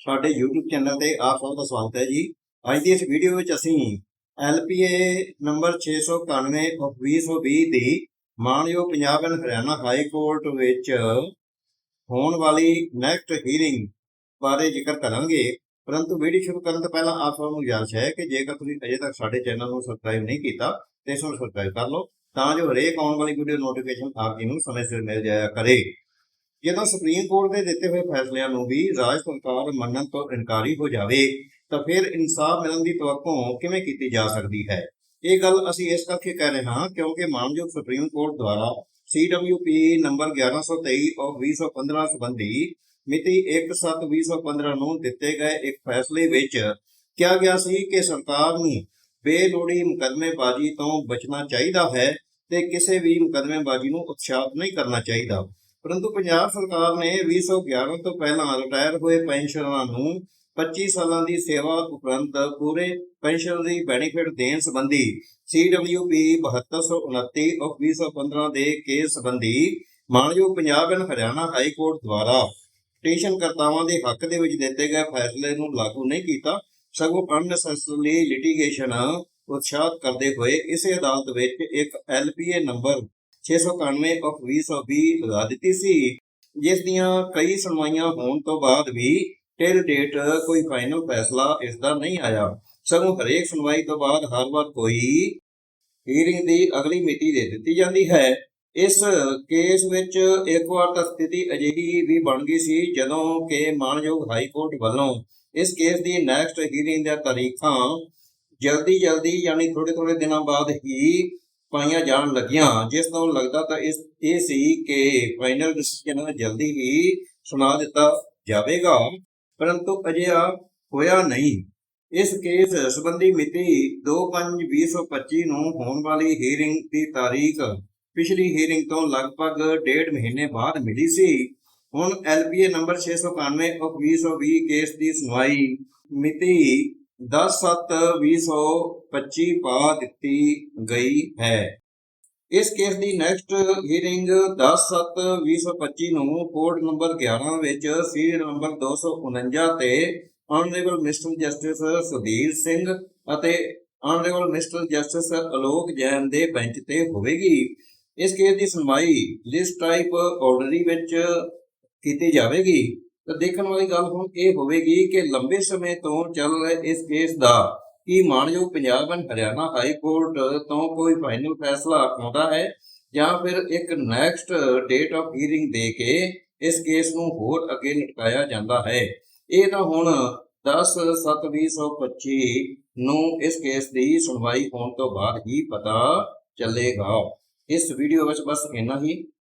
ਸਾਡੇ YouTube channel ਤੇ ਆਪ ਸਭ ਦਾ ਸਵਾਗਤ ਹੈ ਜੀ। ਅੱਜ ਦੀ ਇਸ ਵੀਡੀਓ ਵਿੱਚ ਅਸੀਂ LPA ਨੰਬਰ 691 of 2020 ਦੀ ਮਾਨਯੋਗ Punjab and Haryana high court ਵਿੱਚ ਹੋਣ ਵਾਲੀ ਨੈਕਸਟ ਹੀਅਰਿੰਗ ਬਾਰੇ ਜ਼ਿਕਰ ਕਰਾਂਗੇ। ਪਰੰਤੂ ਵੀਡੀਓ ਸ਼ੁਰੂ ਕਰਨ ਤੋਂ ਪਹਿਲਾਂ ਆਪ ਸਭ ਨੂੰ ਗੁਜ਼ਾਰਿਸ਼ ਹੈ ਕਿ ਜੇਕਰ ਤੁਸੀਂ ਅਜੇ ਤੱਕ ਸਾਡੇ ਚੈਨਲ ਨੂੰ ਸਬਸਕ੍ਰਾਈਬ ਨਹੀਂ ਕੀਤਾ, ਤੇ ਇਸ ਨੂੰ ਸਬਸਕ੍ਰਾਈਬ ਕਰ ਲਓ, ਤਾਂ ਜੋ ਹਰੇਕ ਆਉਣ ਵਾਲੀ ਵੀਡੀਓ ਨੋਟੀਫਿਕੇਸ਼ਨ ਆਪ ਜੀ ਨੂੰ ਸਮੇਂ ਸਿਰ ਮਿਲ ਜਾਇਆ ਕਰੇ। ਜਦੋਂ ਸੁਪਰੀਮ ਕੋਰਟ ਦੇ ਦਿੱਤੇ ਹੋਏ ਫੈਸਲਿਆਂ ਨੂੰ ਵੀ ਰਾਜ ਸਰਕਾਰ ਮੰਨਣ ਤੋਂ ਇਨਕਾਰੀ ਹੋ ਜਾਵੇ, ਤਾਂ ਫਿਰ ਇਨਸਾਫ ਮਿਲਣ ਦੀ ਤਵੱਕੋ ਕਿਵੇਂ ਕੀਤੀ ਜਾ ਸਕਦੀ ਹੈ? ਇਹ ਗੱਲ ਅਸੀਂ ਇਸ ਕਰਕੇ ਕਹਿ ਰਹੇ ਹਾਂ ਕਿਉਂਕਿ ਮਾਨਯੋਗ ਸੁਪਰੀਮ ਕੋਰਟ ਦੁਆਰਾ CWP ਨੰਬਰ 1123 of 2015 ਸੰਬੰਧੀ ਮਿਤੀ 1/7/2015 ਨੂੰ ਦਿੱਤੇ ਗਏ ਇੱਕ ਫੈਸਲੇ ਵਿੱਚ ਕਿਹਾ ਗਿਆ ਸੀ ਕਿ ਸਰਕਾਰ ਨੂੰ ਬੇਲੋੜੀ ਮੁਕਦਮੇਬਾਜ਼ੀ ਤੋਂ ਬਚਣਾ ਚਾਹੀਦਾ ਹੈ ਤੇ ਕਿਸੇ ਵੀ ਮੁਕਦਮੇਬਾਜ਼ੀ ਨੂੰ ਉਤਸ਼ਾਹਿਤ ਨਹੀਂ ਕਰਨਾ ਚਾਹੀਦਾ। ਪਰੰਤੂ ਪੰਜਾਬ ਸਰਕਾਰ ਨੇ 2011 ਤੋਂ ਪਹਿਲਾਂ ਰਿਟਾਇਰ ਹੋਏ ਪੈਨਸ਼ਨਰਾਂ ਨੂੰ 25 ਸਾਲਾਂ ਦੀ ਸੇਵਾ ਉਪਰੰਤ ਪੂਰੇ ਪੈਨਸ਼ਨ ਦੀ ਬੈਨੀਫਿਟ ਦੇਣ ਸੰਬੰਧੀ CWP 7229 of 2015 ਦੇ ਕੇਸ ਸੰਬੰਧੀ ਮਾਨਯੋਗ Punjab and Haryana high court ਦੁਆਰਾ ਪਟੀਸ਼ਨ ਕਰਤਾਵਾਂ ਦੇ ਹੱਕ ਦੇ ਵਿੱਚ ਦਿੱਤੇ ਗਏ ਫੈਸਲੇ ਨੂੰ ਲਾਗੂ ਨਹੀਂ ਕੀਤਾ, ਸਗੋਂ ਅਨਨੈਸੈਸਰੀ ਲਿਟੀਗੇਸ਼ਨ ਉਤਸ਼ਾਹਤ ਕਰਦੇ ਹੋਏ ਇਸੇ ਅਦਾਲਤ ਵਿੱਚ ਇੱਕ LPA ਨੰਬਰ 691 of 2020 ਲਗਾ ਦਿੱਤੀ ਸੀ। ਜਿਸ ਦੀਆਂ ਕਈ ਸੁਣਵਾਈਆਂ ਹੋਣ ਤੋਂ ਬਾਅਦ ਵੀ ਟਿਲ ਡੇਟ ਕੋਈ ਫਾਈਨਲ ਫੈਸਲਾ ਇਸ ਦਾ ਨਹੀਂ ਆਇਆ। ਸਗੋਂ ਹਰੇਕ ਸੁਣਵਾਈ ਤੋਂ ਬਾਅਦ ਹਰ ਵਾਰ ਕੋਈ ਹੀਅਰਿੰਗ ਦੀ ਅਗਲੀ ਮਿਤੀ ਦੇ ਦਿੱਤੀ ਜਾਂਦੀ ਹੈ। ਇਸ ਕੇਸ ਵਿੱਚ ਇੱਕ ਵਾਰ ਤਾਂ ਸਥਿਤੀ ਅਜਿਹੀ ਵੀ ਬਣ ਗਈ ਸੀ ਜਦੋਂ ਕਿ ਮਾਨਯੋਗ ਹਾਈ ਕੋਰਟ ਵੱਲੋਂ ਇਸ ਕੇਸ ਦੀ ਨੈਕਸਟ ਹੀਅਰਿੰਗ ਦੀਆਂ ਤਾਰੀਖਾਂ ਜਲਦੀ ਜਲਦੀ ਯਾਨੀ ਥੋੜੇ ਥੋੜੇ ਦਿਨਾਂ ਬਾਅਦ ਹੀ ਪਾਈਆਂ ਜਾਣ ਲੱਗੀਆਂ। ਜਿਸ ਤੋਂ ਲੱਗਦਾ ਤਾਂ ਇਸ, ਇਹ ਸੀ ਕਿ ਫਾਈਨਲ ਡਿਸੀਜਨ ਜਲਦੀ ਹੀ ਸੁਣਾ ਦਿੱਤਾ ਜਾਵੇਗਾ। ਪਰੰਤੂ ਅਜਿਹਾ ਹੋਇਆ ਨਹੀਂ। ਇਸ ਕੇਸ ਸੰਬੰਧੀ ਮਿਤੀ 2/5/2025 ਨੂੰ ਹੋਣ ਵਾਲੀ ਹੀਅਰਿੰਗ ਦੀ ਤਾਰੀਖ ਪਿਛਲੀ ਹੀਅਰਿੰਗ ਤੋਂ ਲਗਭਗ ਡੇਢ ਮਹੀਨੇ ਬਾਅਦ ਮਿਲੀ ਸੀ। ਹੁਣ LPA ਨੰਬਰ 691 of 2020 ਕੇਸ ਦੀ ਸੁਣਵਾਈ ਮਿਤੀ 10/7/2025 ਪਾ ਦਿੱਤੀ ਗਈ ਹੈ। ਇਸ ਕੇਸ ਦੀ ਨੈਕਸਟ ਹੀਅਰਿੰਗ 10/7/2025 ਨੂੰ ਕੋਰਟ ਨੰਬਰ 11 ਵਿੱਚ ਸੀਰੀਅਲ ਨੰਬਰ 249 ਤੇ honourable mister justice Sudhir Singh ਅਤੇ honourable mister justice Alok Jain ਦੇ ਬੈਂਚ ਤੇ ਹੋਵੇਗੀ। ਇਸ ਕੇਸ ਦੀ ਸੁਣਵਾਈ ਲਿਸਟ ਟਾਈਪ ਆਰਡਰੀ ਵਿੱਚ ਕੀਤੀ ਜਾਵੇਗੀ। ਤਾਂ ਦੇਖਣ ਵਾਲੀ ਗੱਲ ਹੁਣ ਇਹ ਹੋਵੇਗੀ ਕਿ ਲੰਬੇ ਸਮੇਂ ਤੋਂ ਚੱਲ ਰਹੇ ਇਸ ਕੇਸ ਦਾ ਕੀ ਮਾਨਯੋਗ Punjab and Haryana high court ਤੋਂ ਕੋਈ ਫਾਈਨਲ ਫੈਸਲਾ ਆਉਂਦਾ ਹੈ ਜਾਂ ਫਿਰ ਇੱਕ ਨੈਕਸਟ ਡੇਟ ਆਫ ਹੀਅਰਿੰਗ ਦੇ ਕੇ ਇਸ ਕੇਸ ਨੂੰ ਹੋਰ ਅੱਗੇ ਲਟਕਾਇਆ ਜਾਂਦਾ ਹੈ। ਇਹ ਤਾਂ ਹੁਣ 10/7/2025 ਨੂੰ ਇਸ ਕੇਸ ਦੀ ਸੁਣਵਾਈ ਹੋਣ ਤੋਂ ਬਾਅਦ ਹੀ ਪਤਾ ਚੱਲੇਗਾ। ਇਸ ਵੀਡੀਓ ਵਿੱਚ ਬਸ ਇੰਨਾ ਹੀ।